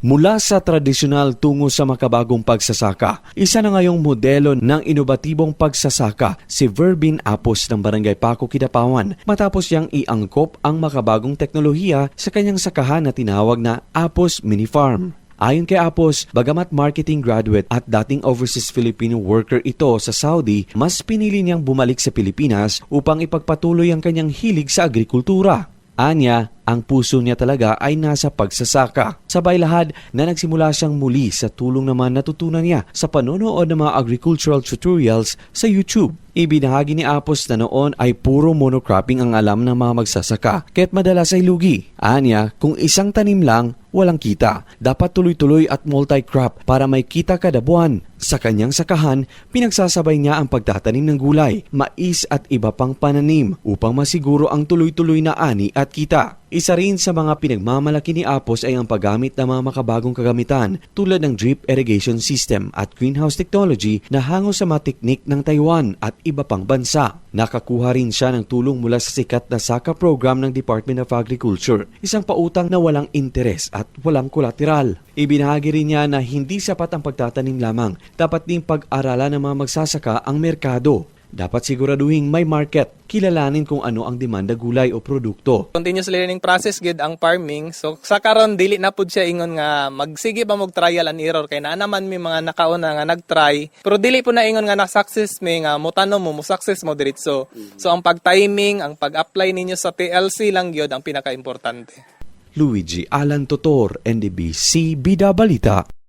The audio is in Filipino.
Mula sa tradisyonal tungo sa makabagong pagsasaka, isa na ngayong modelo ng inobatibong pagsasaka si Verbin Apos ng Barangay Paco, Kidapawan matapos niyang iangkop ang makabagong teknolohiya sa kanyang sakahan na tinawag na Apos Mini Farm. Ayon kay Apos, bagamat marketing graduate at dating overseas Filipino worker ito sa Saudi, mas pinili niyang bumalik sa Pilipinas upang ipagpatuloy ang kanyang hilig sa agrikultura. Anya, ang puso niya talaga ay nasa pagsasaka. Sabay lahad na nagsimula siyang muli sa tulong naman natutunan niya sa panonood ng mga agricultural tutorials sa YouTube. Ibinahagi ni Apos na noon ay puro monocropping ang alam ng mga magsasaka, kaya't madalas ay lugi. Anya, kung isang tanim lang, walang kita. Dapat tuloy-tuloy at multi-crop para may kita kada buwan. Sa kanyang sakahan, pinagsasabay niya ang pagtatanim ng gulay, mais at iba pang pananim upang masiguro ang tuloy-tuloy na ani at kita. Isa rin sa mga pinagmamalaki ni Apos ay ang paggamit ng mga makabagong kagamitan tulad ng drip irrigation system at greenhouse technology na hango sa mga teknik ng Taiwan at iba pang bansa. Nakakuha rin siya ng tulong mula sa sikat na SACA program ng Department of Agriculture, isang pautang na walang interes at walang kolateral. Ibinahagi rin niya na hindi sapat ang pagtatanim lamang, dapat ding pag-aralan ng mga magsasaka ang merkado. Dapat siguraduhin may market, kilalanin kung ano ang demanda gulay o produkto. continuous learning process gid ang farming. So sa karon dili na pud siya ingon nga magsige ba mag trial and error? Kay naa naman may mga nakauna nga nagtry. Pero dili po na ingon nga na success mi nga mutano mo mo success mo diretso. So ang pag-timing ang pag-apply ninyo sa TLC lang gyud ang pinaka-importante. Luigi Alan Totor, NDBC Bida Balita.